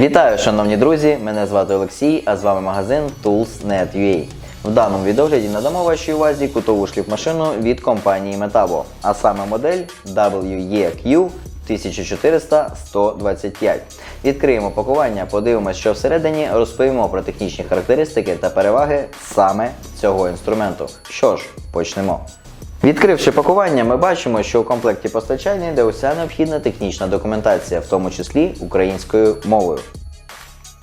Вітаю, шановні друзі! Мене звати Олексій, а з вами магазин Tools.net.ua. В даному відогляді надамо вашій увазі кутову шліфмашину від компанії Metabo, а саме модель WEQ 1404125. Відкриємо пакування, подивимося, що всередині, розповімо про технічні характеристики та переваги саме цього інструменту. Що ж, почнемо. Відкривши пакування, ми бачимо, що у комплекті постачальні йде уся необхідна технічна документація, в тому числі українською мовою.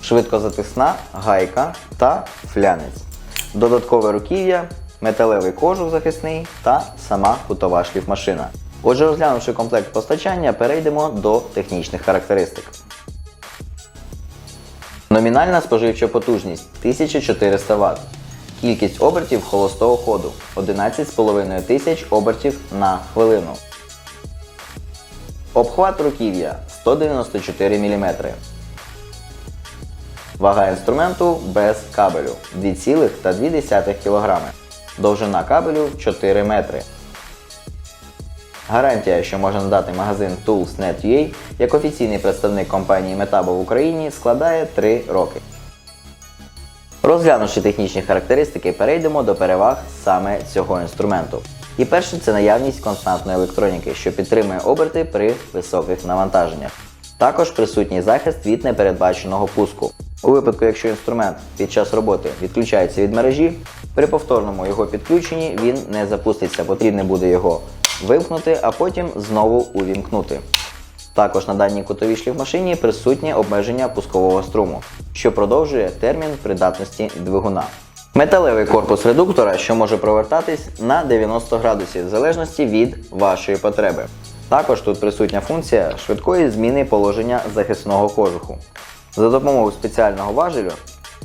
Швидкозатисна гайка та флянець. Додаткове руків'я, металевий кожух захисний та сама кутова шліфмашина. Отже, розглянувши комплект постачання, перейдемо до технічних характеристик. Номінальна споживча потужність 1400 Вт. Кількість обертів холостого ходу 11,5 тисяч обертів на хвилину. Обхват руків'я 194 мм. Вага інструменту без кабелю 2,2 кг. Довжина кабелю 4 метри. Гарантія, що може надати магазин Tools.net.ua як офіційний представник компанії Metabo в Україні, складає 3 роки. Розглянувши технічні характеристики, перейдемо до переваг саме цього інструменту. І перше це наявність константної електроніки, що підтримує оберти при високих навантаженнях. Також присутній захист від непередбаченого пуску. У випадку, якщо інструмент під час роботи відключається від мережі, при повторному його підключенні він не запуститься, потрібно буде його вимкнути, а потім знову увімкнути. Також на даній кутовій шліфмашині присутнє обмеження пускового струму, що продовжує термін придатності двигуна. Металевий корпус редуктора, що може провертатись на 90 градусів в залежності від вашої потреби. Також тут присутня функція швидкої зміни положення захисного кожуху. За допомогою спеціального важелю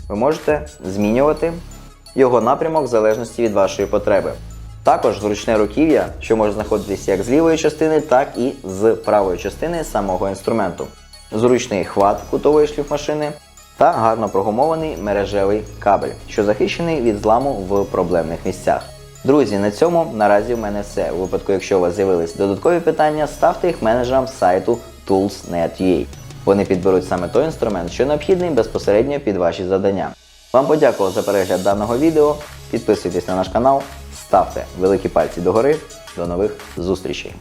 ви можете змінювати його напрямок в залежності від вашої потреби. Також зручне руків'я, що може знаходитися як з лівої частини, так і з правої частини самого інструменту. Зручний хват кутової шліфмашини та гарно прогумований мережевий кабель, що захищений від зламу в проблемних місцях. Друзі, на цьому наразі в мене все. У випадку, якщо у вас з'явились додаткові питання, ставте їх менеджерам сайту Tools.net.ua. Вони підберуть саме той інструмент, що необхідний безпосередньо під ваші завдання. Вам подякував за перегляд даного відео. Підписуйтесь на наш канал, ставте великі пальці догори. До нових зустрічей!